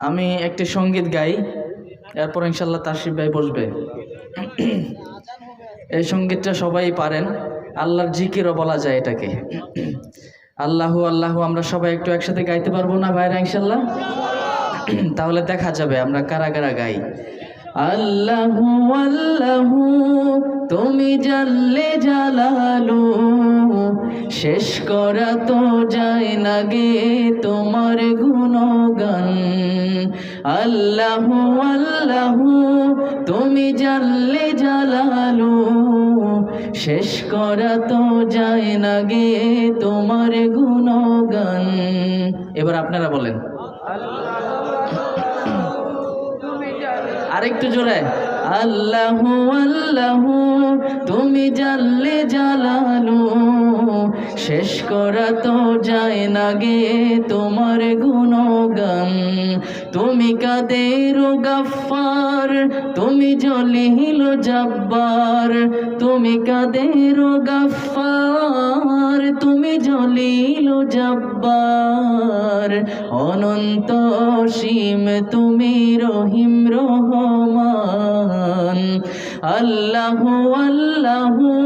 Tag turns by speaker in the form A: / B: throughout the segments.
A: আমি একটি সংগীত গাই, এরপর ইনশাল্লাহ তাসিফ ভাই বসবে। এই সঙ্গীতটা সবাই পারেন, আল্লাহর জিকিরও বলা যায় এটাকে। আল্লাহু আল্লাহু, আমরা সবাই একটু একসাথে গাইতে পারব না ভাইরা ইনশাল্লাহ? তাহলে দেখা যাবে আমরা কারা কারা গাই। আল্লাহু আল্লাহু, তুমি জানলে জালালু শেষ করা তো যায় না গে তোমার গুণগান। আল্লাহু আল্লাহু, তুমি জানলে জালালু। শেষ করা তো যায় না গে তোমার গুণগান। এবার আপনারা বলেন। আরেকটু জোরে। আল্লাহু আল্লাহু, তুমি জানলে জালালু। শেষ করা তো যায় না গে তোমার গুণগান। তুমি কাদের গাফার তুমি জলিল জব্বার। তুমি কাদের গাফার তুমি জলিল জব্বার। অনন্ত সীম তুমি রহিম রহমান। আল্লাহ, আল্লাহু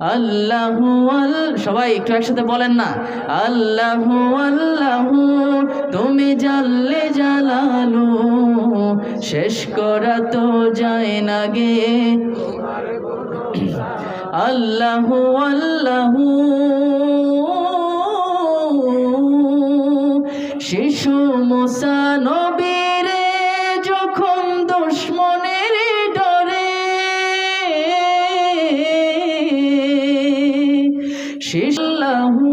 A: আল্লাহ আল, সবাই একটু একসাথে বলেন না। আল্লাহ আল্লাহ, তুমি জানলে জালালু, শেষ করা তো যায় না গে। আল্লাহ আল্লাহ, শিশু মুসা yeah